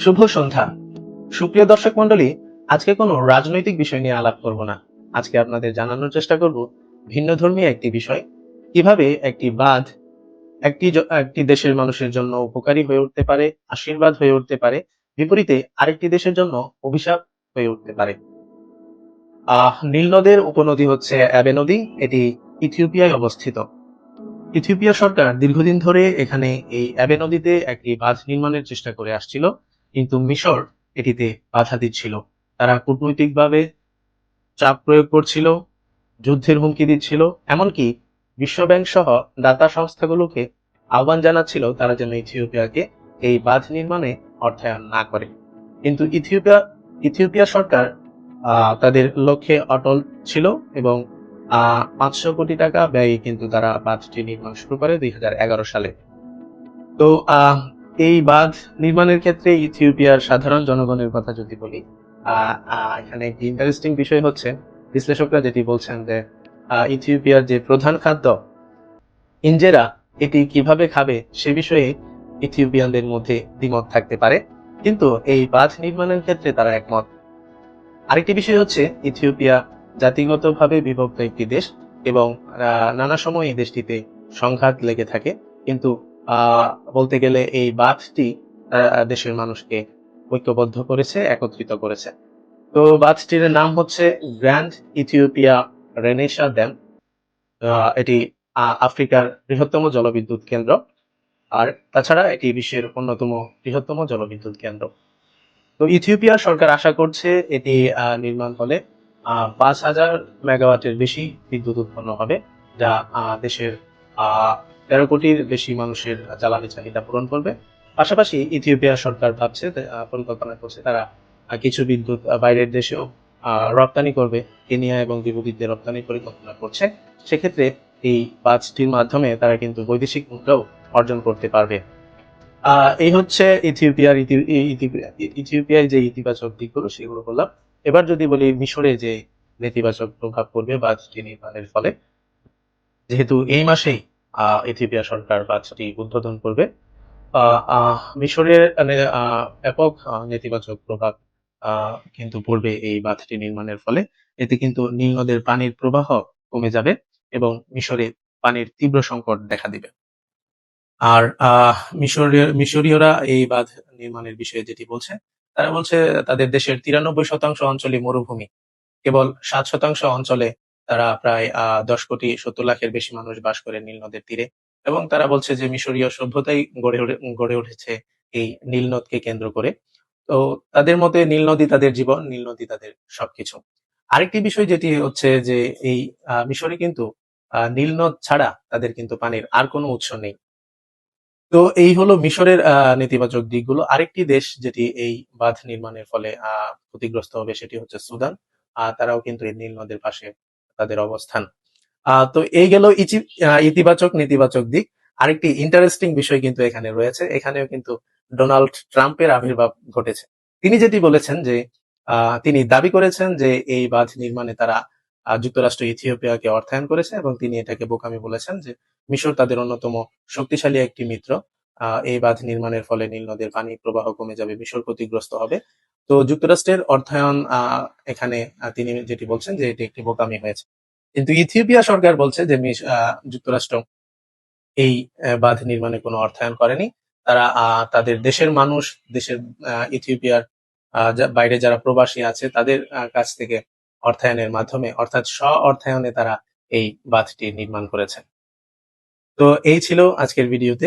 শুভ সন্ধ্যা। সুপ্রিয় দর্শক মন্ডলী আজকে কোনো রাজনৈতিক বিষয় নিয়ে আলাপ করব না। আজকে আপনাদের জানানোর চেষ্টা করব ভিন্ন ধর্মী একটি বিষয়। কীভাবে একটি বাঁধ একটি একটি দেশের মানুষের জন্য উপকারী হয়ে উঠতে পারে, আশীর্বাদ হয়ে উঠতে পারে, বিপরীতে আরেকটি দেশের জন্য অভিশাপ হয়ে উঠতে পারে। আহ, নীল নদের উপনদী হচ্ছে অ্যাবে নদী, এটি ইথিওপিয়ায় অবস্থিত। ইথিওপিয়া সরকার দীর্ঘদিন ধরে এখানে এই অ্যাবে নদীতে একটি বাঁধ নির্মাণের চেষ্টা করে আসছিল। কিন্তু মিশর এটিতে বাধা দিচ্ছিল। তারা কূটনৈতিকভাবে চাপ প্রয়োগ করছিল, যুদ্ধের হুমকি দিচ্ছিল, এমনকি বিশ্বব্যাংক সহ দাতা সংস্থাগুলোকে আহ্বান জানাচ্ছিল তারা যেন ইথিওপিয়াকে এই বাঁধ নির্মাণে অর্থায়ন না করে। কিন্তু ইথিওপিয়া ইথিওপিয়া সরকার তাদের লক্ষ্যে অটল ছিল এবং পাঁচশো কোটি টাকা ব্যয়ে কিন্তু তারা বাঁধটি নির্মাণ শুরু করে দুই হাজার এগারো সালে। তো এই বাঁধ নির্মাণের ক্ষেত্রে ইথিওপিয়ার সাধারণ জনগণের কথা যদি বলি এখানে একটি ইন্টারেস্টিং বিষয় হচ্ছে, বিশ্লেষকরা যেটি বলছেন যে ইথিওপিয়ার যে প্রধান খাদ্য ইঞ্জেরা এটি কীভাবে খাবে সে বিষয়ে ইথিওপিয়ানদের মধ্যে দ্বিমত থাকতে পারে। কিন্তু এই বাঁধ নির্মাণের ক্ষেত্রে তারা একমত। আরেকটি বিষয় হচ্ছে, ইথিওপিয়া জাতিগতভাবে বিভক্ত একটি দেশ এবং নানা সময় এই দেশটিতে সংঘাত লেগে থাকে। কিন্তু বলতে গেলে এই বাঁধটি দেশের মানুষকে ঐক্যবদ্ধ করেছে, একত্রিত করেছে। তো বাঁধটির নাম হচ্ছে গ্র্যান্ড ইথিওপিয়া রেনেসা ড্যাম। এটি আফ্রিকার বৃহত্তম জলবিদ্যুৎ কেন্দ্র। আর তাছাড়া এটি বিশ্বের অন্যতম বৃহত্তম জলবিদ্যুৎ কেন্দ্র। তো ইথিওপিয়া সরকার আশা করছে এটি নির্মাণ হলে পাঁচ হাজার মেগাওয়াটের বেশি বিদ্যুৎ উৎপন্ন হবে, যা দেশের তেরো কোটির বেশি মানুষের জ্বালানি চাহিদা পূরণ করবে। পাশাপাশি ইথিওপিয়া সরকার ভাবছে পরিকল্পনা করছে তারা কিছু বিদ্যুৎ বাইরের দেশেও রপ্তানি করবে। কেনিয়া এবং জিবুতিতে রপ্তানি পরিকল্পনা করছে। সেক্ষেত্রে এই বাজটির মাধ্যমে তারা কিন্তু বৈদেশিক মুদ্রাও অর্জন করতে পারবে। এই হচ্ছে ইথিওপিয়ার ইথিওপিয়ার যে ইতিবাচক দিকগুলো সেগুলো বললাম। এবার যদি বলি মিশরে যে নেতিবাচক প্রভাব পড়বে বাজটি নির্মাণের ফলে, যেহেতু এই মাসেই ইথিওপিয়া সরকার বাজটি উদ্বোধন করবে। মিশরের মানে, ব্যাপক আহ, নেতিবাচক প্রভাব কিন্তু পড়বে এই বাঁধটি নির্মাণের ফলে। এতে কিন্তু নীল নদের পানির প্রবাহ কমে যাবে এবং মিশরে পানির তীব্র সংকট দেখা দিবে। আর মিশরীয় মিশরীয়রা এই বাঁধ নির্মাণের বিষয়ে যেটি বলছে তারা বলছে তাদের দেশের তিরানব্বই শতাংশ অঞ্চলই মরুভূমি। কেবল সাত শতাংশ অঞ্চলে তারা প্রায় আহ দশ কোটি সত্তর লাখের বেশি মানুষ বাস করে নীল নদের তীরে এবং তারা বলছে যে মিশরীয় সভ্যতাই গড়ে গড়ে উঠেছে এই নীল নদকে কেন্দ্র করে। তো তাদের মতে নীল নদী তাদের জীবন নীল নদী তাদের সবকিছু। আরেকটি বিষয় যেটি হচ্ছে যে এই মিশরে কিন্তু নীল নদ ছাড়া তাদের কিন্তু পানির আর কোনো উৎস নেই। তো এই হলো মিশরের নেতিবাচক দিকগুলো। আরেকটি দেশ যেটি এই বাঁধ নির্মাণের ফলে আহ, ক্ষতিগ্রস্ত হবে সেটি হচ্ছে সুদান। তারাও কিন্তু এই নীল নদের পাশে তাদের অবস্থান। তো এই গেল ইতিবাচক, নেতিবাচক দিক। আরেকটি ইন্টারেস্টিং বিষয় কিন্তু এখানে রয়েছে। এখানেও কিন্তু ডোনাল্ড ট্রাম্পের আবির্ভাব ঘটেছে। তিনি যেটি বলেছেন যে তিনি দাবি করেছেন যে, এই বাঁধ নির্মাণে তারা যুক্তরাষ্ট্র ইথিওপিয়াকে অর্থায়ন করেছে এবং তিনি এটাকে বোকামি বলেছেন যে, মিশর তাদের অন্যতম শক্তিশালী একটি মিত্র। এই বাঁধ নির্মাণের ফলে নীল নদের পানি প্রবাহ কমে যাবে, মিশর ক্ষতিগ্রস্ত হবে। তো যুক্তরাষ্ট্রের অর্থায়ন এখানে তিনি যেটি বলছেন যে এটি একটি বোকামি হয়েছে। কিন্তু ইথিওপিয়া সরকার বলছে যে যুক্তরাষ্ট্র এই বাঁধ নির্মাণে কোনো অর্থায়ন করেনি। তারা তাদের দেশের মানুষ, দেশের ইথিওপিয়ার বাইরে যারা প্রবাসী আছে, তাদের কাছ থেকে অর্থায়নের মাধ্যমে, অর্থাৎ স্ব অর্থায়নে তারা এই বাঁধটি নির্মাণ করেছে। তো এই ছিল আজকের ভিডিওতে।